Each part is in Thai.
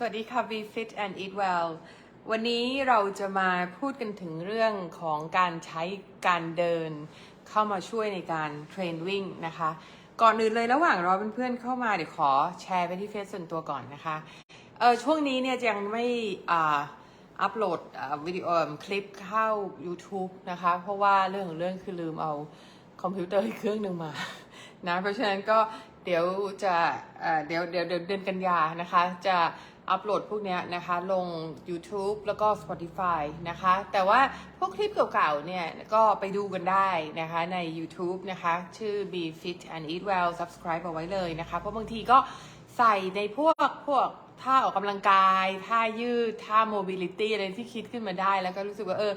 สวัสดีค่ะ Be Fit and Eat Well วันนี้เราจะมาพูดกันถึงเรื่องของการใช้การเดินเข้ามาช่วยในการเทรนวิ่งนะคะ ก่อนอื่นเลยระหว่างรอเพื่อนๆเข้ามาเดี๋ยวขอแชร์ไปที่เฟซส่วนตัวก่อนนะคะเออช่วงนี้เนี่ยยังไม่อ่าอัปโหลดวิดีโอคลิปเข้า YouTube นะคะ เพราะว่าเรื่องของเรื่องคือลืมเอาคอมพิวเตอร์เครื่องหนึ่งมานะเพราะฉะนั้นก็เดี๋ยวจะเดี๋ยวเดี๋ยวเดี๋ยวเดือนกันยานะคะ จะ อัปโหลดพวกนี้นะคะ ลง YouTube แล้วก็ Spotify นะคะ แต่ว่าพวกคลิปเก่าๆเนี่ย ก็ไปดูกันได้นะคะใน YouTube นะคะ ชื่อ Be Fit and Eat Well Subscribe เอาไว้เลยนะคะ เพราะบางทีก็ใส่ในพวกพวกท่าออกกำลังกาย ท่ายืด ท่า mobility อะไรที่คิดขึ้นมาได้ แล้วก็รู้สึกว่า เออ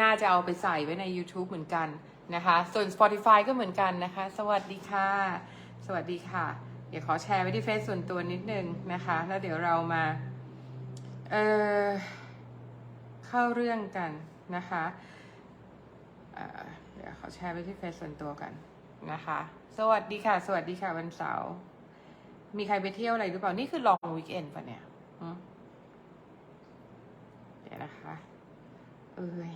น่าจะเอาไปใส่ไว้ใน YouTube เหมือนกันนะคะ ส่วน Spotify ก็เหมือนกันนะคะ สวัสดีค่ะ สวัสดีค่ะ ดี๋ยวขอแชร์ไว้ที่เฟซส่วนตัวนิดนึงนะคะ แล้วเดี๋ยวเรามา เออเข้าเรื่องกันนะคะเเดี๋ยวขอแชร์ไปที่เฟซส่วนตัวกันนะคะ สวัสดีค่ะ สวัสดีค่ะวันเสาร์มีใครไปเที่ยวอะไรหรือเปล่า นี่คือลองวีคเอนปะเนี่ยเดี๋ยวนะคะ เอ้ย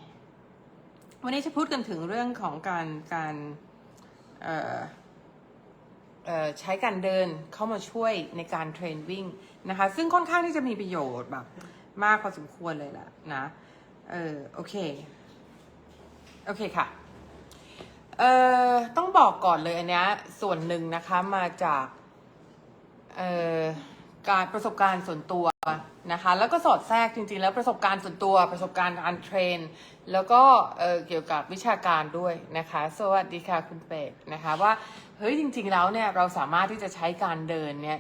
วันนี้จะพูดกันถึงเรื่องของการการ เอ่อ ใช้การเดินเข้ามาช่วยในการเทรนวิ่งนะคะ ซึ่งค่อนข้างที่จะมีประโยชน์แบบมากพอสมควรเลยล่ะนะ เออโอเค โอเคค่ะ เอ่อต้องบอกก่อนเลยอันนี้ส่วนหนึ่งนะคะมาจาก เอ่อการประสบการณ์ส่วนตัว นะคะแล้วก็สอดแทรกจริงๆ แล้วประสบการณ์ส่วนตัวประสบการณ์การเทรน แล้วก็เเกี่ยวกับวิชาการด้วยนะคะ สวัสดีค่ะคุณเป็ดนะคะว่าเฮ้ยจริงๆแล้วเนี่ยเราสามารถที่จะใช้การเดินเนี่ย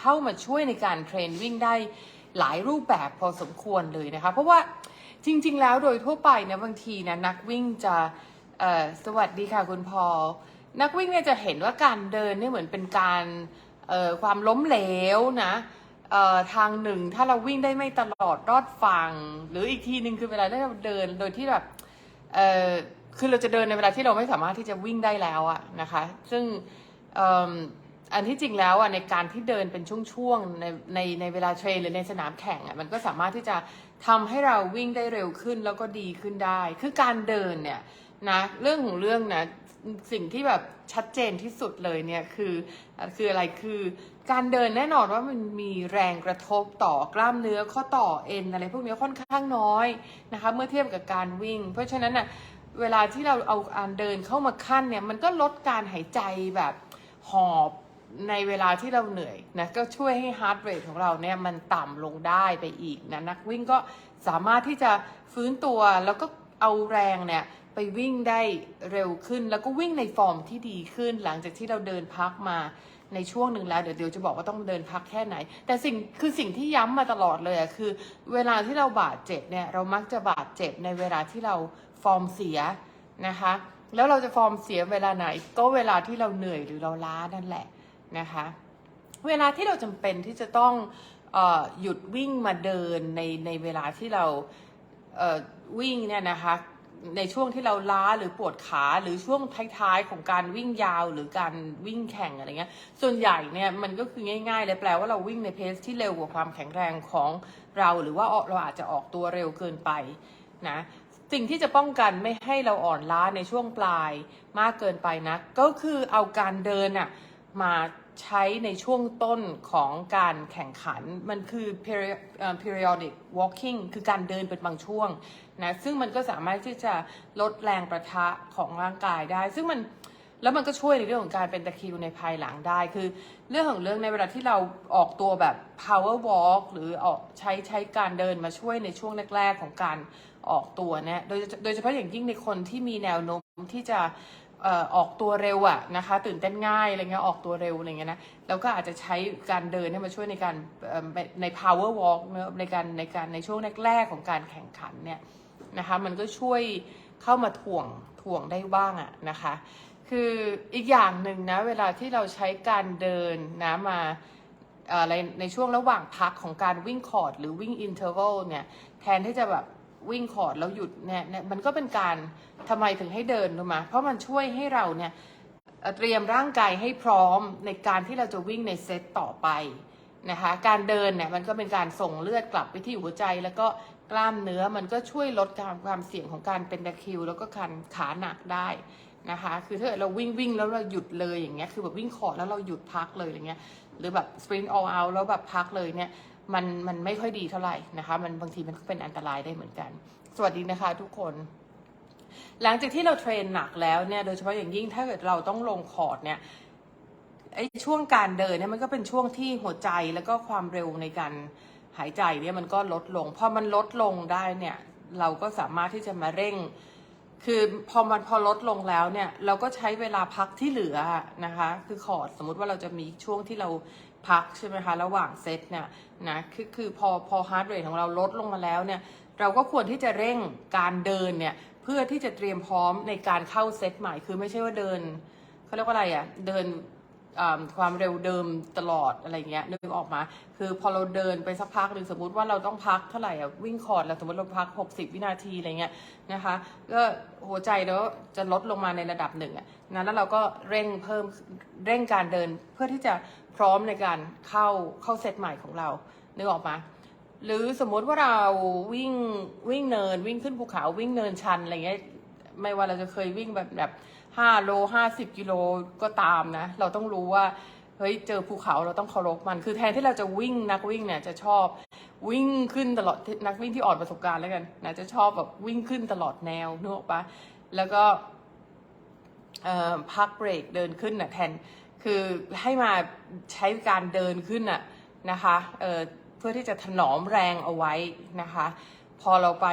เข้ามาช่วยในการเทรนวิ่งได้หลายรูปแบบพอสมควรเลยนะคะ เพราะว่าจริง ๆ แล้วโดยทั่วไปเนี่ยบางทีนะนักวิ่งจะสวัสดีค่ะคุณพอนักวิ่งเนี่ยจะเห็นว่าการเดินเนี่ยเหมือนเป็นการความล้มเหลวนะ เอ่อทางหนึ่งถ้าเราวิ่งได้ไม่ตลอดรอดฝั่งหรืออีกทีหนึ่งคือเวลาที่เราเดินโดยที่แบบเอ่อคือเราจะเดินในเวลาที่เราไม่สามารถที่จะวิ่งได้แล้วอะนะคะ ซึ่งอันที่จริงแล้วอะในการที่เดินเป็นช่วงๆในในในเวลาเทรนหรือในสนามแข่งอะมันก็สามารถที่จะทำให้เราวิ่งได้เร็วขึ้นแล้วก็ดีขึ้นได้ คือการเดินเนี่ยนะเรื่องของเรื่องนะ สิ่งที่แบบชัดเจนที่สุดเลยเนี่ยคือคืออะไรคือการเดินแน่นอนว่ามันมีแรงกระทบต่อกล้ามเนื้อข้อต่อเอ็นอะไรพวกนี้ค่อนข้างน้อยนะคะเมื่อเทียบกับการวิ่ง เพราะฉะนั้นน่ะเวลาที่เราเอาการเดินเข้ามาขั้นเนี่ยมันก็ลดการหายใจแบบหอบในเวลาที่เราเหนื่อยนะก็ช่วยให้ฮาร์ดเรทของเราเนี่ยมันต่ำลงได้ไปอีกนะนักวิ่งก็สามารถที่จะฟื้นตัวแล้วก็เอาแรงเนี่ย ไปวิ่งได้เร็วขึ้น แล้วก็วิ่งในฟอร์มที่ดีขึ้น หลังจากที่เราเดินพักมาในช่วงหนึ่งแล้วเดี๋ยวเดี๋ยวจะบอกว่าต้องเดินพักแค่ไหน แต่สิ่งคือสิ่งที่ย้ำมาตลอดเลยอะคือ เวลาที่เราบาดเจ็บเนี่ยเรามักจะบาดเจ็บในเวลาที่เราฟอร์มเสียนะคะ แล้วเราจะฟอร์มเสียเวลาไหน ก็เวลาที่เราเหนื่อยหรือเราล้านั่นแหละนะคะ เวลาที่เราจำเป็นที่จะต้องอหยุดวิ่งมาเดินในในเวลาที่เราวิ่งเนี่ยนะคะ ในช่วงที่เราล้าหรือปวดขาหรือช่วงท้ายๆของการวิ่งยาวหรือการวิ่งแข่งอะไรเงี้ย ส่วนใหญ่เนี่ยมันก็คือง่ายๆเลยแปลว่าเราวิ่งในเพสที่เร็วกว่าความแข็งแรงของเราหรือว่าเราอาจจะออกตัวเร็วเกินไปนะสิ่งที่จะป้องกันไม่ให้เราอ่อนล้าในช่วงปลายมากเกินไปนะก็คือเอาการเดินอะมา ใช้ในช่วงต้นของการแข่งขันมันคือ periodic walking คือการเดินเป็นบางช่วงนะซึ่งมันก็สามารถที่จะลดแรงประทะของร่างกายได้ ซึ่งมันแล้วมันก็ช่วยในเรื่องของการเป็นตะคริวในภายหลังได้ คือเรื่องของเรื่องในเวลาที่เราออกตัวแบบ power walk หรือออกใช้ใช้การเดินมาช่วยในช่วงแรก ๆ ของการออกตัวเนี่ยโดยโดยเฉพาะอย่างยิ่งในคนที่มีแนวโน้มที่จะ ออกตัวเร็วอะนะคะ ตื่นเต้นง่ายอะไรเงี้ยออกตัวเร็วอะไรเงี้ยนะแล้วก็อาจจะใช้การเดินให้มาช่วยในการใน power walk เนอะในการในการในช่วงแรก ๆ ของการแข่งขันเนี่ยนะคะมันก็ช่วยเข้ามาถ่วงถ่วงได้บ้างอะนะคะ คืออีกอย่างหนึ่งนะเวลาที่เราใช้การเดินนะมาอ่อในในช่วงระหว่างพักของการวิ่งคอร์ดหรือวิ่งอินเทอร์วัลเนี่ยแทนที่จะแบบ วิ่งคอร์ดแล้วหยุดเนี่ยเนี่ยมันก็เป็นการทำไมถึงให้เดินรู้ไหมเพราะมันช่วยให้เราเนี่ยเตรียมร่างกายให้พร้อมในการที่เราจะวิ่งในเซตต่อไปนะคะการเดินเนี่ยมันก็เป็นการส่งเลือดกลับไปที่หัวใจ แล้วก็กล้ามเนื้อมันก็ช่วยลดการความเสี่ยงของการเป็นตะคริว แล้วก็การขาหนักได้นะคะ คือถ้าเกิดเราวิ่งวิ่งแล้วเราหยุดเลยอย่างเงี้ยคือแบบวิ่งขอดแล้วเราหยุดพักเลยอย่างเงี้ยหรือแบบ sprint all out แล้วแบบพักเลยเนี่ย มันมันไม่ค่อยดีเท่าไหร่นะคะ มันบางทีมันก็เป็นอันตรายได้เหมือนกัน สวัสดีนะคะทุกคน หลังจากที่เราเทรนหนักแล้วเนี่ยโดยเฉพาะอย่างยิ่งถ้าเกิดเราต้องลงคอร์ดเนี่ยไอ้ช่วงการเดินเนี่ยมันก็เป็นช่วงที่หัวใจแล้วก็ความเร็วในการหายใจเนี่ยมันก็ลดลงพอมันลดลงได้เนี่ยเราก็สามารถที่จะมาเร่ง คือพอมันพอลดลงแล้วเนี่ยเราก็ใช้เวลาพักที่เหลือนะคะ คือคอร์ดสมมุติว่าเราจะมีช่วงที่เราพักใช่ไหมคะระหว่างเซตเนี่ย นะคือคือพอพอฮาร์ดเรทของเราลดลงมาแล้วเนี่ยเราก็ควรที่จะเร่งการเดินเนี่ยเพื่อที่จะเตรียมพร้อมในการเข้าเซตใหม่คือไม่ใช่ว่าเดินเขาเรียกว่าอะไรอะ่ะเดิน ความเร็วเดิมตลอดอะไรเงี้ยนึกออกมา คือพอเราเดินไปสักพักหนึ่งสมมติว่าเราต้องพักเท่าไหร่อะวิ่งคอร์ดแล้วสมมติเราพัก 60 วินาทีอะไรเงี้ยนะคะก็หัวใจแล้วจะลดลงมาในระดับหนึ่งอะนะแล้วเราก็เร่งเพิ่มเร่งการเดินเพื่อที่จะพร้อมในการเข้าเข้าเซตใหม่ของเรานึกออกมาหรือสมมติว่าเราวิ่งวิ่งเนินวิ่งขึ้นภูเขาวิ่งเนินชันอะไรเงี้ยไม่ว่าเราจะเคยวิ่งแบบแบบ ห้าโลห้าสิบกิโลก็ตามนะ เราต้องรู้ว่าเฮ้ยเจอภูเขาเราต้องเคารพมัน คือแทนที่เราจะวิ่งนักวิ่งเนี่ยจะชอบวิ่งขึ้นตลอดนักวิ่งที่อ่อนประสบการณ์แล้วกันนะจะชอบแบบวิ่งขึ้นตลอดแนวนึกออกปะแล้วก็พักเบรกเดินขึ้นน่ะแทนคือให้มาใช้การเดินขึ้นน่ะนะคะเเพื่อที่จะถนอมแรงเอาไว้นะคะ พอเราไป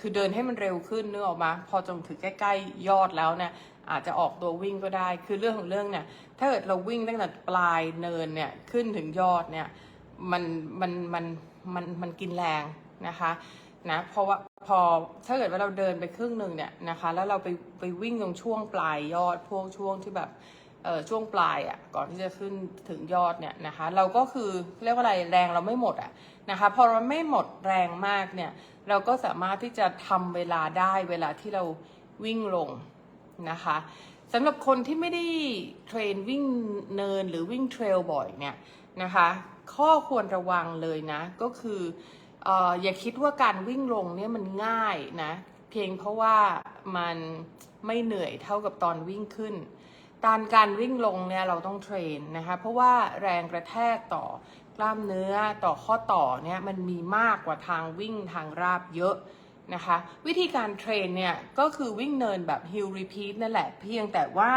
คือเดินให้มันเร็วขึ้นนึกออกมา พอจนถึงใกล้ ๆ ยอดแล้วเนี่ย อาจจะออกตัววิ่งก็ได้ คือเรื่องของเรื่องเนี่ย ถ้าเกิดเราวิ่งตั้งแต่ปลายเนินเนี่ยขึ้นถึงยอดเนี่ย มันมันมันมันมันกินแรงนะคะนะเพราะว่าพอถ้าเกิดว่าเราเดินไปครึ่งหนึ่งเนี่ยนะคะ แล้วเราไปไปวิ่งตรงช่วงปลายยอดพวกช่วงที่แบบเอ่อช่วงปลายอะก่อนที่จะขึ้นถึงยอดเนี่ยนะคะ เราก็คือเรียกว่าอะไรแรงเราไม่หมดอะนะคะพอเราไม่หมดแรงมากเนี่ย เราก็สามารถที่จะทำเวลาได้เวลาที่เราวิ่งลง นะคะสำหรับคนที่ไม่ได้เทรนวิ่งเนินหรือวิ่งเทรลบ่อยเนี่ยนะคะข้อควรระวังเลยนะ ก็คือออย่าคิดว่าการวิ่งลงเนี่ยมันง่ายนะเพียงเพราะว่ามันไม่เหนื่อยเท่ากับตอนวิ่งขึ้นการการวิ่งลงเนี่ยเราต้องเทรนนะคะเพราะว่าแรงกระแทกต่อกล้ามเนื้อต่อข้อต่อเนี่ยมันมีมากกว่าทางวิ่งทางราบเยอะ นะคะ วิธีการเทรนเนี่ย ก็คือวิ่งเนินแบบ hill repeat นั่นแหละ เพียงแต่ว่า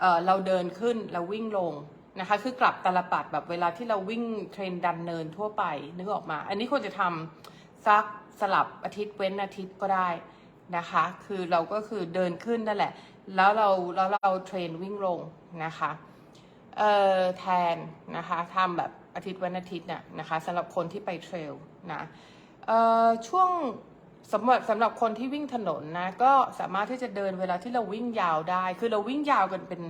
เเราเดินขึ้นแล้ววิ่งลงนะคะ คือกลับตลปัดแบบเวลาที่เราวิ่งเทรนดันเนินทั่วไปนึกออกมา อันนี้ควรจะทำสักสลับอาทิตย์เว้นอาทิตย์ก็ได้นะคะ คือเราก็คือเดินขึ้นนั่นแหละ แล้วเราแล้วเราเทรนวิ่งลงนะคะเอ่อแทนนะคะทำแบบอาทิตย์วันอาทิตย์น่ะนะคะสำหรับคนที่ไปเทรลนะเอ่อช่วง สำหรับสำหรับคนที่วิ่งถนนนะ ก็สามารถที่จะเดินเวลาที่เราวิ่งยาวได้ คือเราวิ่งยาวกันเป็น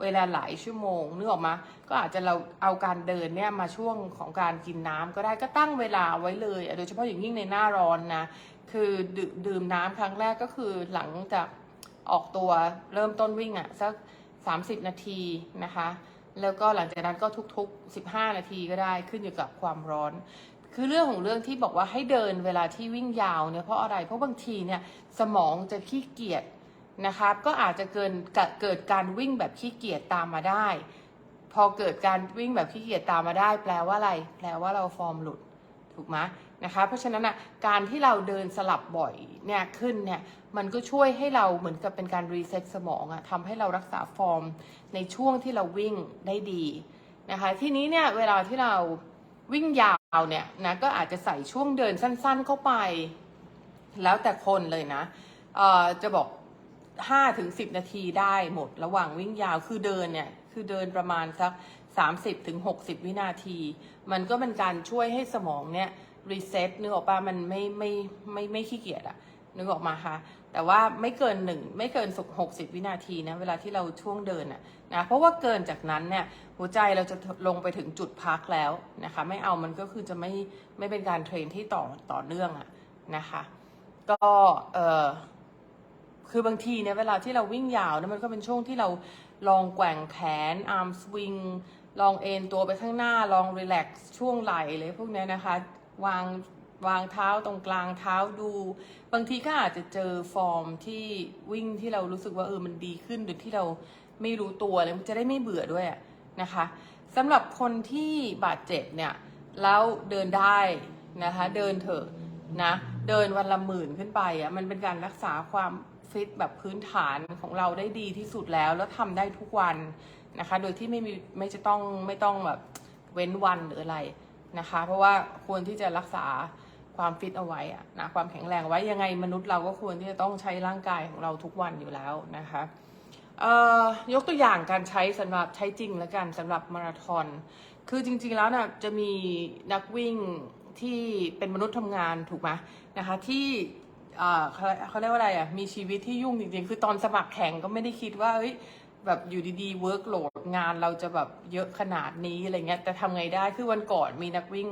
เวลาหลายชั่วโมงนึกออกมาก็อาจจะเราเอาการเดินเนี่ยมาช่วงของการกินน้ำก็ได้ก็ตั้งเวลาไว้เลยโดยเฉพาะอย่างยิ่งในหน้าร้อนนะคือดดื่มน้ำครั้งแรกก็คือหลังจากออกตัวเริ่มต้นวิ่งอะ่ะสัก 30 นาทีนะคะ แล้วก็หลังจากนั้นก็ทุกๆ 15 นาทีก็ได้ขึ้นอยู่กับความร้อน คือเรื่องของเรื่องที่บอกว่าให้เดินเวลาที่วิ่งยาวเนี่ยเพราะอะไรเพราะบางทีเนี่ยสมองจะขี้เกียจนะครับก็อาจจะเกินเกิดการวิ่งแบบขี้เกียจตามมาได้ พอเกิดการวิ่งแบบขี้เกียจตามมาได้ แปลว่าอะไร แปลว่าเราฟอร์มหลุดถูกไหมนะคะเพราะฉะนั้นอะการที่เราเดินสลับบ่อยเนี่ยขึ้นเนี่ยมันก็ช่วยให้เราเหมือนกับเป็นการรีเซ็ตสมองอะทำให้เรารักษาฟอร์มในช่วงที่เราวิ่งได้ดีนะคะทีนี้เนี่ยเวลาที่เราวิ่งยาว เนี่ยนะก็อาจจะใส่ช่วงเดินสั้น ๆ เข้าไป แล้วแต่คนเลยนะเออจะบอก5ถึง10นาทีได้หมดระหว่างวิ่งยาวคือเดินเนี่ยคือเดินประมาณสัก30ถึง60วินาที มันก็เป็นการช่วยให้สมองเนี่ยรีเซ็ตนึกออกปะมันไม่ไม่ไม่ไม่ขี้เกียจอะนึกออกมาค่ะ แต่ว่าไม่เกินหนึ่งไม่เกินสุกหกสิบวินาทีนะเวลาที่เราช่วงเดินอะนะเพราะว่าเกินจากนั้นเนี่ยหัวใจเราจะลงไปถึงจุดพักแล้วนะคะ ไม่เอามันก็คือจะไม่ไม่เป็นการเทรนที่ต่อต่อเนื่องอะนะคะ ก็เออคือบางทีเนี่ยเวลาที่เราวิ่งยาวเนี่ยมันก็เป็นช่วงที่เราลองแกว่งแขนอาร์มสวิงลองเอนตัวไปข้างหน้าลองรีแลกซ์ช่วงไหล่เลยพวกนี้นะคะ วาง วางเท้าตรงกลางเท้าดู บางทีก็อาจจะเจอฟอร์มที่วิ่งที่เรารู้สึกว่าเออมันดีขึ้นโดยที่เราไม่รู้ตัวเลยมันจะได้ไม่เบื่อด้วยอะนะคะสำหรับคนที่บาดเจ็บเนี่ยแล้วเดินได้นะคะ เดินเถอะนะเดินวันละหมื่นขึ้นไปอะมันเป็นการรักษาความฟิตแบบพื้นฐานของเราได้ดีที่สุดแล้ว แล้วทำได้ทุกวันนะคะ โดยที่ไม่มีไม่จะต้องไม่ต้องแบบเว้นวันหรืออะไรนะคะ เพราะว่าควรที่จะรักษา ความฟิตเอาไว้อะนะความแข็งแรงไว้ยังไงมนุษย์เราก็ควรที่จะต้องใช้ร่างกายของเราทุกวันอยู่แล้วนะคะยกตัวอย่างการใช้สำหรับใช้จริงแล้วกันสำหรับมาราธอนคือจริง ๆแล้วนะ่ะจะมีนักวิ่งที่เป็นมนุษย์ทำงานถูกไหมนะคะที่เอ่อเขาเรียกว่าอะไรอะมีชีวิตที่ยุ่งจริงๆ คือตอนสมัครแข่งก็ไม่ได้คิดว่าเอ้ยแบบอยู่ดีๆ work load งานเราจะแบบเยอะขนาดนี้อะไรเงี้ยแต่ทำไงได้คือวันก่อนมีนักวิ่ง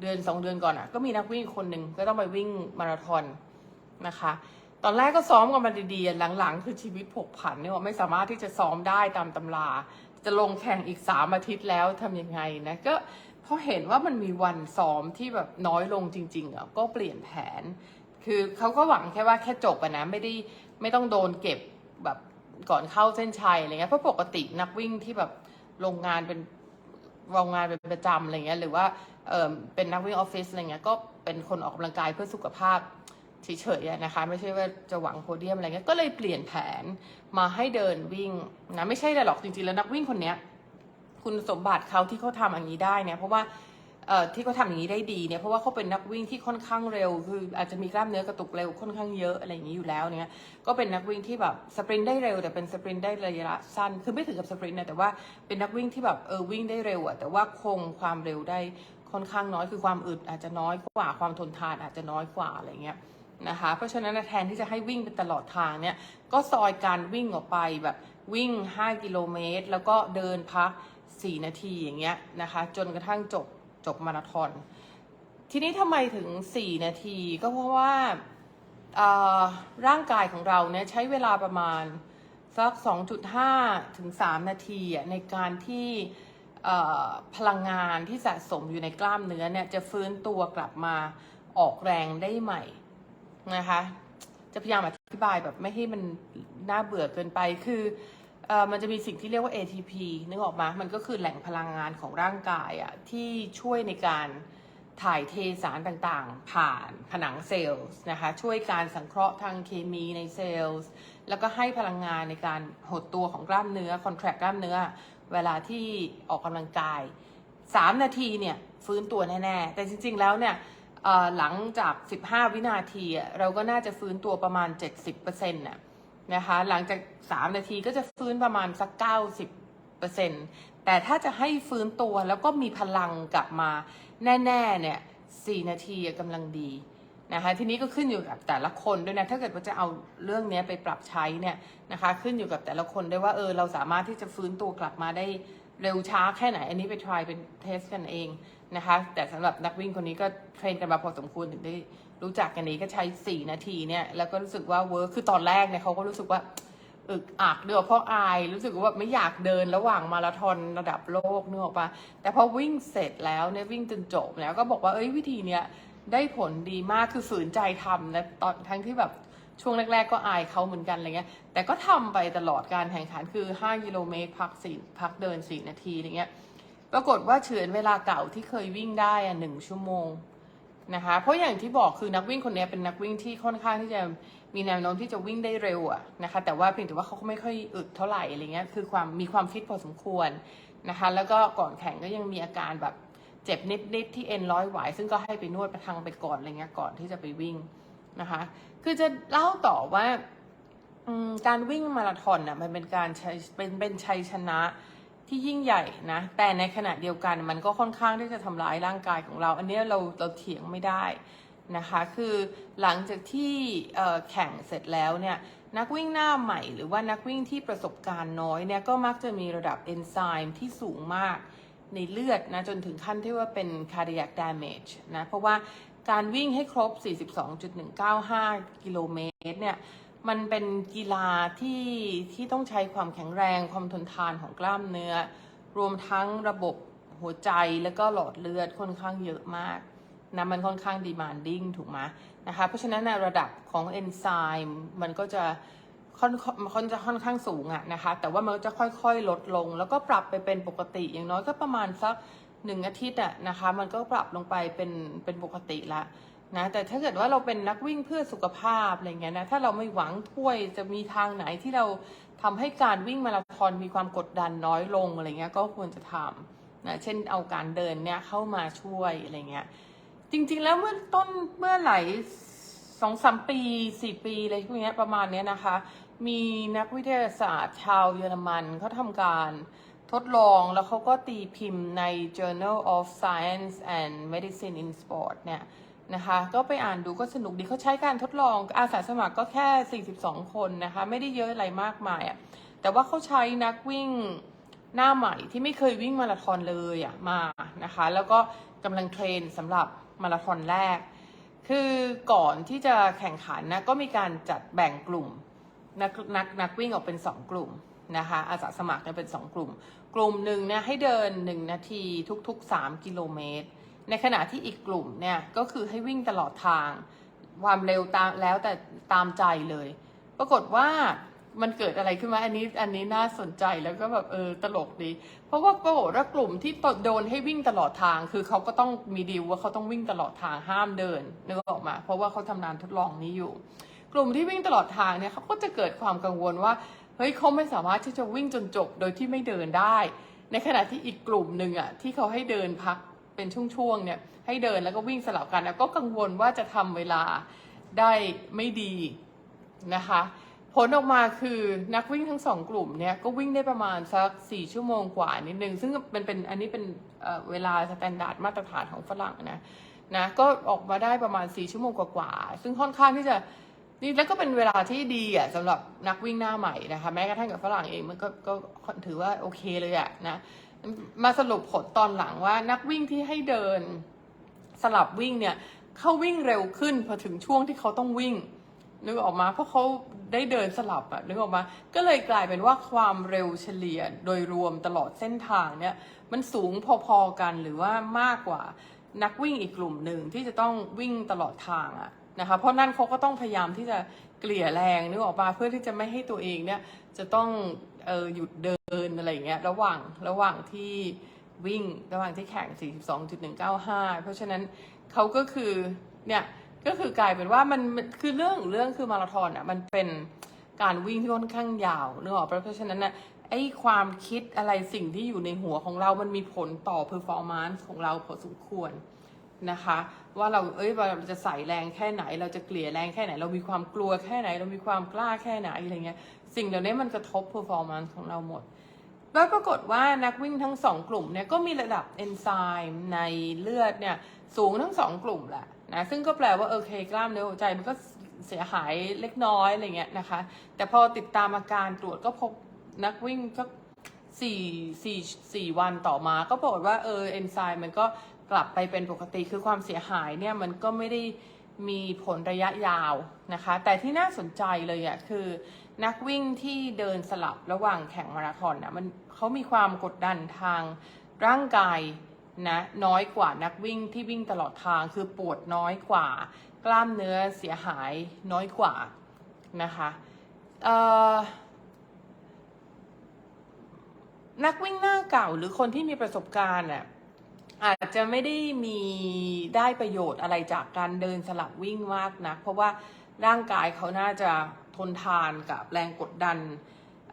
เดือนสองเดือนก่อนอะ ก็มีนักวิ่งคนหนึ่งก็ต้องไปวิ่งมาราธอนนะคะ ตอนแรกก็ซ้อมกันมาดีๆหลังๆ คือชีวิตผกผันเนี่ยว่าไม่สามารถที่จะซ้อมได้ตามตำรา จะลงแข่งอีกสามอาทิตย์แล้วทำยังไงนะก็เพราะเห็นว่ามันมีวันซ้อมที่แบบน้อยลงจริงๆอะก็เปลี่ยนแผน คือเขาก็หวังแค่ว่าแค่จบอะนะไม่ได้ไม่ต้องโดนเก็บแบบก่อนเข้าเส้นชัยอะไรเงี้ยเพราะปกตินักวิ่งที่แบบลงงานเป็นโรงงานเป็นประจำอะไรเงี้ยหรือว่า เเป็นนักวิ่งออฟฟิศอะไรเงี้ยก็เป็นคนออกกำลังกายเพื่อสุขภาพเฉยๆนะคะ ไม่ใช่ว่าจะหวังโพเดียมอะไรเงี้ยก็เลยเปลี่ยนแผนมาให้เดินวิ่งนะไม่ใช่เลยหรอกจริงๆแล้วนักวิ่งคนเนี้ยคุณสมบัติเขาที่เขาทำอย่างนี้ได้เนี่ยเพราะว่าที่เขาทำอย่างนี้ได้ดีเนี่ยเพราะว่าเขาเป็นนักวิ่งที่ค่อนข้างเร็ว คืออาจจะมีกล้ามเนื้อกระตุกเร็วค่อนข้างเยอะอะไรอย่างนี้อยู่แล้วเนี่ยก็เป็นนักวิ่งที่แบบสปรินต์ได้เร็ว แต่เป็นสปรินต์ได้ระยะสั้นคือไม่ถึงกับสปรินต์นะแต่ว่าเป็นนักวิ่งที่แบบเออวิ่งได้เร็วอะแต่ว่าคงความเร็วได้ ค่อนข้างน้อยคือความอึดอาจจะน้อยกว่าความทนทานอาจจะน้อยกว่าอะไรเงี้ยนะคะเพราะฉะนั้นแทนที่จะให้วิ่งเป็นตลอดทางเนี่ยก็ซอยการวิ่งออกไปแบบวิ่ง 5 กิโลเมตร แล้วก็เดินพัก 4 นาทีอย่างเงี้ยนะคะจนกระทั่งจบจบมาราธอน ทีนี้ทำไมถึง 4 นาทีก็เพราะว่าร่างกายของเราเนี่ยใช้เวลาประมาณสัก 2.5 ถึง 3 นาทีในการที่ พลังงานที่สะสมอยู่ในกล้ามเนื้อเนี่ยจะฟื้นตัวกลับมาออกแรงได้ใหม่นะคะ จะพยายามอธิบายแบบไม่ให้มันน่าเบื่อเกินไปคือเออมันจะมีสิ่งที่เรียกว่า ATP นึกออกมามันก็คือแหล่งพลังงานของร่างกายอะที่ช่วยในการถ่ายเทสารต่างๆ ผ่านผนังเซลล์นะคะ ช่วยการสังเคราะห์ทางเคมีในเซลล์ แล้วก็ให้พลังงานในการหดตัวของกล้ามเนื้อ คอนแทรคกล้ามเนื้อ เวลาที่ออกกำลังกาย 3 นาทีเนี่ยฟื้นตัวแน่ๆ แต่จริงๆแล้วเนี่ยหลังจาก 15 วินาทีเราก็น่าจะฟื้นตัวประมาณ 70%น่ะนะคะหลังจาก 3 นาทีก็จะฟื้นประมาณสัก 90%แต่ถ้าจะให้ฟื้นตัวแล้วก็มีพลังกลับมาแน่ๆเนี่ย4นาทีกำลังดี นะคะทีนี้ก็ขึ้นอยู่กับแต่ละคนด้วยนะถ้าเกิดว่าจะเอาเรื่องนี้ไปปรับใช้เนี่ยนะคะขึ้นอยู่กับแต่ละคนด้วยว่าเออเราสามารถที่จะฟื้นตัวกลับมาได้เร็วช้าแค่ไหน อันนี้ไป try เป็นเทสกันเองนะคะแต่สำหรับนักวิ่งคนนี้ก็เทรนกันมาพอสมควรถึงได้รู้จักกันนี้ก็ใช้ 4 นาทีเนี่ยแล้วก็รู้สึกว่าเวิร์คคือตอนแรกเนี่ยเขาก็รู้สึกว่าอึกอักเดือเพราะอายรู้สึกว่าแบบไม่อยากเดินระหว่างมาราธอนระดับโลกนึกออกปะแต่พอวิ่งเสร็จแล้วเนี่ยวิ่งจนจบแล้วก็บอกว่าเอ้ยวิธีเนี้ย ได้ผลดีมากคือฝืนใจทำนะตอนทั้งที่แบบช่วงแรก ๆ ก็อายเขาเหมือนกันอะไรเงี้ย แต่ก็ทำไปตลอดการแข่งขันคือ 5 กิโลเมตรพักสี่พักเดิน 4 นาทีอะไรเงี้ย ปรากฏว่าเฉือนเวลาเก่าที่เคยวิ่งได้อะหนึ่งชั่วโมงนะคะ เพราะอย่างที่บอกคือนักวิ่งคนนี้เป็นนักวิ่งที่ค่อนข้างที่จะมีแนวโน้มที่จะวิ่งได้เร็วอะนะคะ แต่ว่าเพียงแต่ว่าเขาก็ไม่ค่อยอึดเท่าไหร่อะไรเงี้ย คือความมีความฟิตพอสมควรนะคะ แล้วก็ก่อนแข่งก็ยังมีอาการแบบ เจ็บนิดๆที่เอ็นร้อยไหว ซึ่งก็ให้ไปนวดประทังไปก่อนอะไรเงี้ยก่อนที่จะไปวิ่งนะคะ คือจะเล่าต่อว่าการวิ่งมาราธอนน่ะมันเป็นการใช้เป็นเป็นชัยชนะที่ยิ่งใหญ่นะ แต่ในขณะเดียวกันมันก็ค่อนข้างที่จะทำร้ายร่างกายของเรา อันนี้เราเราเถียงไม่ได้นะคะ คือหลังจากที่แข่งเสร็จแล้วเนี่ยนักวิ่งหน้าใหม่หรือว่านักวิ่งที่ประสบการณ์น้อยเนี่ยก็มักจะมีระดับเอนไซม์ที่สูงมาก ในเลือดนะจนถึงขั้นที่ว่าเป็น cardiac damage นะเพราะว่าการวิ่งให้ครบ 42.195 กิโลเมตรเนี่ยมันเป็นกีฬาที่ที่ต้องใช้ความแข็งแรงความทนทานของกล้ามเนื้อ รวมทั้งระบบหัวใจแล้วก็หลอดเลือดค่อนข้างเยอะมากนะมันค่อนข้างดีมานดิ้งถูกไหมนะคะเพราะฉะนั้นในระดับของเอนไซม์มันก็จะ ค่อนค่อนจะค่อนข้างสูงอะนะคะ แต่ว่ามันจะค่อยๆลดลง แล้วก็ปรับไปเป็นปกติ อย่างน้อยก็ประมาณสักหนึ่งอาทิตย์อะนะคะ มันก็ปรับลงไปเป็นเป็นปกติละนะแต่ถ้าเกิดว่าเราเป็นนักวิ่งเพื่อสุขภาพอะไรเงี้ยนะถ้าเราไม่หวังถ้วยจะมีทางไหนที่เราทำให้การวิ่งมาราธอนมีความกดดันน้อยลงอะไรเงี้ยก็ควรจะทำนะเช่นเอาการเดินเนี่ยเข้ามาช่วยอะไรเงี้ยจริงๆแล้วเมื่อต้นเมื่อไหร่สองสามปีสี่ปีอะไรพวกเนี้ยประมาณเนี้ยนะคะ มีนักวิทยาศาสตร์ชาวเยอรมันเขาทำการทดลองแล้วเขาก็ตีพิมพ์ใน Journal of Science and Medicine in Sport เนี่ยนะคะ ก็ไปอ่านดูก็สนุกดีเขาใช้การทดลองอาสาสมัครก็แค่ 42 คนนะคะ ไม่ได้เยอะอะไรมากมายอะ่ะแต่ว่าเขาใช้นักวิ่งหน้าใหม่ที่ไม่เคยวิ่งมาราธอนเลยอะ่ะมานะคะ แล้วก็กำลังเทรนสำหรับมาราธอนแรก คือก่อนที่จะแข่งขันนะก็มีการจัดแบ่งกลุ่ม นักนักนักวิ่งออกเป็น 2 กลุ่มนะคะอาสาสมัครเนี่ยเป็น 2 กลุ่ม กลุ่มหนึ่งเนี่ยให้เดิน 1 นาทีทุก ๆ 3 กิโลเมตร ในขณะที่อีกกลุ่มเนี่ยก็คือให้วิ่งตลอดทาง ความเร็วตามแล้วแต่ตามใจเลย ปรากฏว่ามันเกิดอะไรขึ้นมาอันนี้อันนี้น่าสนใจแล้วก็แบบเออตลกดี เพราะว่าปรากฏว่ากลุ่มที่โดนให้วิ่งตลอดทาง คือเขาก็ต้องมีดีลว่าเขาต้องวิ่งตลอดทางห้ามเดินนึกออกมา เพราะว่าเขาทำงานทดลองนี้อยู่ กลุ่มที่วิ่งตลอดทางเนี่ยเขาก็จะเกิดความกังวลว่าเฮ้ยเขาไม่สามารถที่จะวิ่งจนจบโดยที่ไม่เดินได้ ในขณะที่อีกกลุ่มหนึ่งอะที่เขาให้เดินพักเป็นช่วงๆเนี่ยให้เดินแล้วก็วิ่งสลับกัน แล้วก็กังวลว่าจะทำเวลาได้ไม่ดีนะคะ ผลออกมาคือนักวิ่งทั้งสองกลุ่มเนี่ยก็วิ่งได้ประมาณสักสี่ชั่วโมงกว่านิดนึง ซึ่งมันเป็นอันนี้เป็นเอ่อเวลาสแตนดาร์ดมาตรฐานของฝรั่งนะนะก็ออกมาได้ประมาณสี่ชั่วโมงกว่าๆซึ่งค่อนข้างที่จะ นี่แล้วก็เป็นเวลาที่ดีอะสำหรับนักวิ่งหน้าใหม่นะคะ แม้กระทั่งกับฝรั่งเองมันก็ก็ถือว่าโอเคเลยอะนะมาสรุปผลตอนหลังว่านักวิ่งที่ให้เดินสลับวิ่งเนี่ยเขาวิ่งเร็วขึ้นพอถึงช่วงที่เขาต้องวิ่งนึกออกมาเพราะเขาได้เดินสลับอะนึกออกมา ก็เลยกลายเป็นว่าความเร็วเฉลี่ยโดยรวมตลอดเส้นทางเนี่ย มันสูงพอๆกันหรือว่ามากกว่านักวิ่งอีกกลุ่มหนึ่งที่จะต้องวิ่งตลอดทางอะ นะคะเพราะนั่นเขาก็ต้องพยายามที่จะเกลี่ยแรงนึกออกมาเพื่อที่จะไม่ให้ตัวเองเนี่ยจะต้องเออหยุดเดินอะไรอย่างเงี้ยระหว่างระหว่างที่วิ่งระหว่างที่แข่ง 42.195 เพราะฉะนั้นเขาก็คือเนี่ยก็คือกลายเป็นว่ามันคือเรื่องเรื่องคือมาราธอนอะมันเป็นการวิ่งที่ค่อนข้างยาวนึกออกปะเพราะฉะนั้นน่ะไอ้ความคิดอะไรสิ่งที่อยู่ในหัวของเรา มันมีผลต่อ performance ของเราพอสมควร นะคะ ว่าเราเอ้ยเราจะใส่แรงแค่ไหน เราจะเกลี่ยแรงแค่ไหน เรามีความกลัวแค่ไหน เรามีความกล้าแค่ไหนอะไรเงี้ยสิ่งเหล่านี้มันกระทบ performance ของเราหมด แล้วปรากฏว่านักวิ่งทั้งสองกลุ่มเนี่ยก็มีระดับเอนไซม์ในเลือดเนี่ยสูงทั้งสองกลุ่มแหละนะซึ่งก็แปลว่าโอเคกล้ามเนื้อหัวใจมันก็เสียหายเล็กน้อยอะไรเงี้ยนะคะ แต่พอติดตามอาการตรวจก็พบนักวิ่งก็สี่สี่สี่วันต่อมาก็ปรากฏว่าเออเอนไซม์มันก็ กลับไปเป็นปกติคือความเสียหายเนี่ยมันก็ไม่ได้มีผลระยะยาวนะคะ แต่ที่น่าสนใจเลยอะ่ะคือนักวิ่งที่เดินสลับระหว่างแข่งมาราธอนอะมันเขามีความกดดันทางร่างกายนะน้อยกว่านักวิ่งที่วิ่งตลอดทางคือปวดน้อยกว่า กล้ามเนื้อเสียหายน้อยกว่านะคะเอ่อนักวิ่งหน้าเก่าหรือคนที่มีประสบการณ์อะ อาจจะไม่ได้มีได้ประโยชน์อะไรจากการเดินสลับวิ่งมากนะเพราะว่าร่างกายเขาน่าจะทนทานกับแรงกดดัน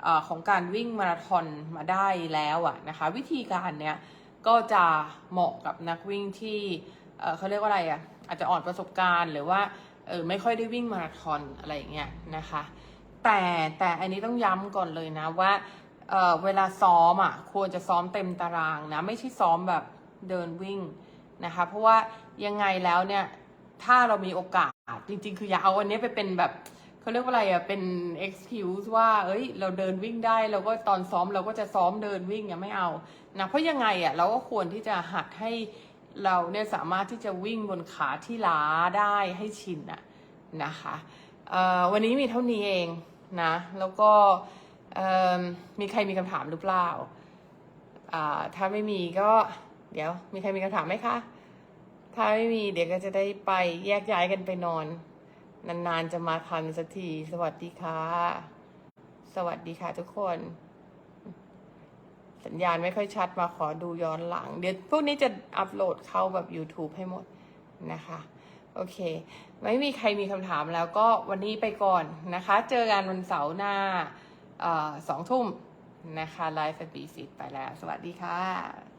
อของการวิ่งมาราธอนมาได้แล้วอะนะคะ วิธีการเนี้ยก็จะเหมาะกับนักวิ่งที่เขาเรียกว่าอะไรอะอาจจะอ่อนประสบการณ์หรือว่าเออไม่ค่อยได้วิ่งมาราธอนอะไรอย่างเงี้ยนะคะ แต่แต่อันนี้ต้องย้ำก่อนเลยนะว่าเออเวลาซ้อมอะควรจะซ้อมเต็มตารางนะ ไม่ใช่ซ้อมแบบ เดินวิ่งนะคะ เพราะว่ายังไงแล้วเนี่ย ถ้าเรามีโอกาสจริง ๆ คืออย่าเอาอันนี้ไปเป็นแบบเขาเรียกว่าอะไรอะเป็น excuse ว่า เอ้ย เราเดินวิ่งได้เราก็ตอนซ้อมเราก็จะซ้อมเดินวิ่งอย่าไม่เอานะเพราะยังไงอะเราก็ควรที่จะหัดให้เราเนี่ยสามารถที่จะวิ่งบนขาที่ล้าได้ให้ชินอะนะคะวันนี้มีเท่านี้เองนะแล้วก็มีใครมีคำถามหรือเปล่า ถ้าไม่มีก็ เดี๋ยว มีใครมีคำถามไหมคะ ถ้าไม่มีเดี๋ยวก็จะได้ไปแยกย้ายกันไปนอน นานๆจะมาทันสักที สวัสดีค่ะ สวัสดีค่ะทุกคน สัญญาณไม่ค่อยชัดมาขอดูย้อนหลัง เดี๋ยวพวกนี้จะอัปโหลดเข้าแบบ YouTube ให้หมดนะคะโอเค ไม่มีใครมีคำถามแล้วก็วันนี้ไปก่อนนะคะ เจอกันวันเสาร์หน้าอสองทุ่มนะคะไลฟ์บีฟิตไปแล้ว สวัสดีค่ะ